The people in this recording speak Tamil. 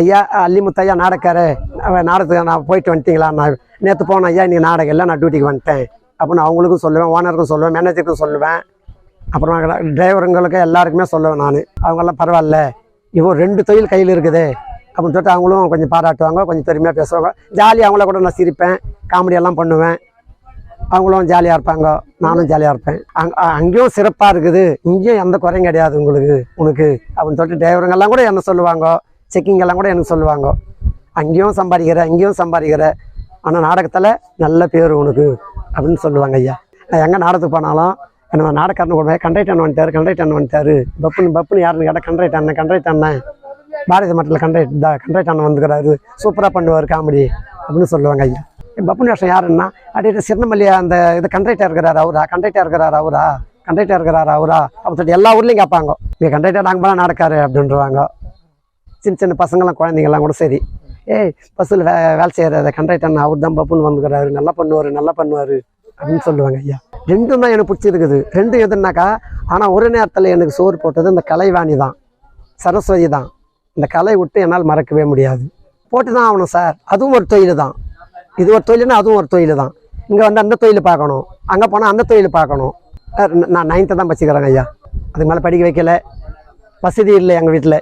ஐயா அள்ளி முத்தையா நாடக்காரு நாடகத்துக்கு நான் போயிட்டு வந்துட்டீங்களா? நான் நேற்று போனேன் ஐயா நீங்கள் நாடகம் இல்லை நான் டியூட்டிக்கு வந்துட்டேன். அப்படின்னு அவங்களுக்கும் சொல்லுவேன் ஓனருக்கும் சொல்லுவேன் மேனேஜருக்கும் சொல்லுவேன். அப்புறம் டிரைவருங்களுக்கு எல்லாருக்குமே சொல்லுவேன் நான். அவங்கெல்லாம் பரவாயில்ல. இவ்வளோ ரெண்டு தொழில் கையில் இருக்குது. அப்படின்னு சொல்லிட்டு அவங்களும் கொஞ்சம் பாராட்டுவாங்க கொஞ்சம் பெருமையாக பேசுவாங்க. ஜாலியாக அவங்கள கூட நான் சிரிப்பேன் காமெடியெல்லாம் பண்ணுவேன். அவங்களும் ஜாலியாக இருப்பாங்க நானும் ஜாலியாக இருப்பேன். அங் அங்கேயும் சிறப்பாக இருக்குது. இங்கேயும் எந்த குறையும் கிடையாது உங்களுக்கு உனக்கு. அப்படின்னு சொல்லிட்டு டிரைவருங்கெல்லாம் கூட என்ன சொல்லுவாங்க? செக்கிங் எல்லாம் கூட எனக்கு சொல்லுவாங்க. அங்கேயும் சம்பாதிக்கிற இங்கேயும் சம்பாதிக்கிற. ஆனால் நாடகத்தில் நல்ல பேர் உனக்கு அப்படின்னு சொல்லுவாங்க ஐயா. நான் எங்கே நாடகத்துக்கு போனாலும் என்ன நாடகக்காரனு கூட கண்டக்டர் அண்ணன் வந்துட்டார் கண்டக்டர் அண்ணன் வந்துட்டார். பப்புன்னு பப்புன்னு யாருன்னு கேட்டால் கண்டக்டர் அண்ணன் கண்டக்டர் அண்ணன். பாரதி மட்டத்தில் கண்டக்டர் தான் கண்டக்டர் அண்ணன் வந்துக்கிறாரு. சூப்பராக பண்ணுவார் காமெடி அப்படின்னு சொல்லுவாங்க ஐயா. பப்புன் வேஷம் யாருன்னா அப்படியே சின்னமல்லியா அந்த இது கண்டக்டர் இருக்கிறாரு அவரா? கண்டக்டர் இருக்கிறாரு அவரா? கண்டக்டர் இருக்கிறாரு அவரா? அப்படின்னு சொல்லிட்டு எல்லா ஊர்லேயும் கேட்பாங்க. இங்கே கண்டக்டர் நாங்கள் போனால் நடக்காரு அப்படின்றவாங்க. சின்ன சின்ன பசங்களாம் குழந்தைங்கள்லாம் கூட சரி. ஏய் பஸ்ஸில் வே வேலை செய்கிற கண்டக்டர் அவர் தான் பப்புன்னு வந்துக்கிறாரு. நல்லா பண்ணுவார் நல்லா பண்ணுவார் அப்படின்னு சொல்லுவாங்க ஐயா. ரெண்டும் தான் எனக்கு பிடிச்சிருக்குது. ரெண்டும் எதுனாக்கா ஆனால் ஒரு நேரத்தில் எனக்கு சோறு போட்டது இந்த கலைவாணி தான். சரஸ்வதி தான். இந்த கலை விட்டு என்னால் மறக்கவே முடியாது. போட்டு தான் ஆகணும் சார். அதுவும் ஒரு தொழில் தான். இது ஒரு தொழில்னா அதுவும் ஒரு தொழில் தான். இங்கே வந்து அந்த தொழில் பார்க்கணும். அங்கே போனால் அந்த தொழில் பார்க்கணும். நான் நைன்த்து தான் படிச்சுக்கிறேங்க ஐயா. அதுக்கு மேலே படிக்க வைக்கல. வசதி இல்லை எங்கள் வீட்டில்.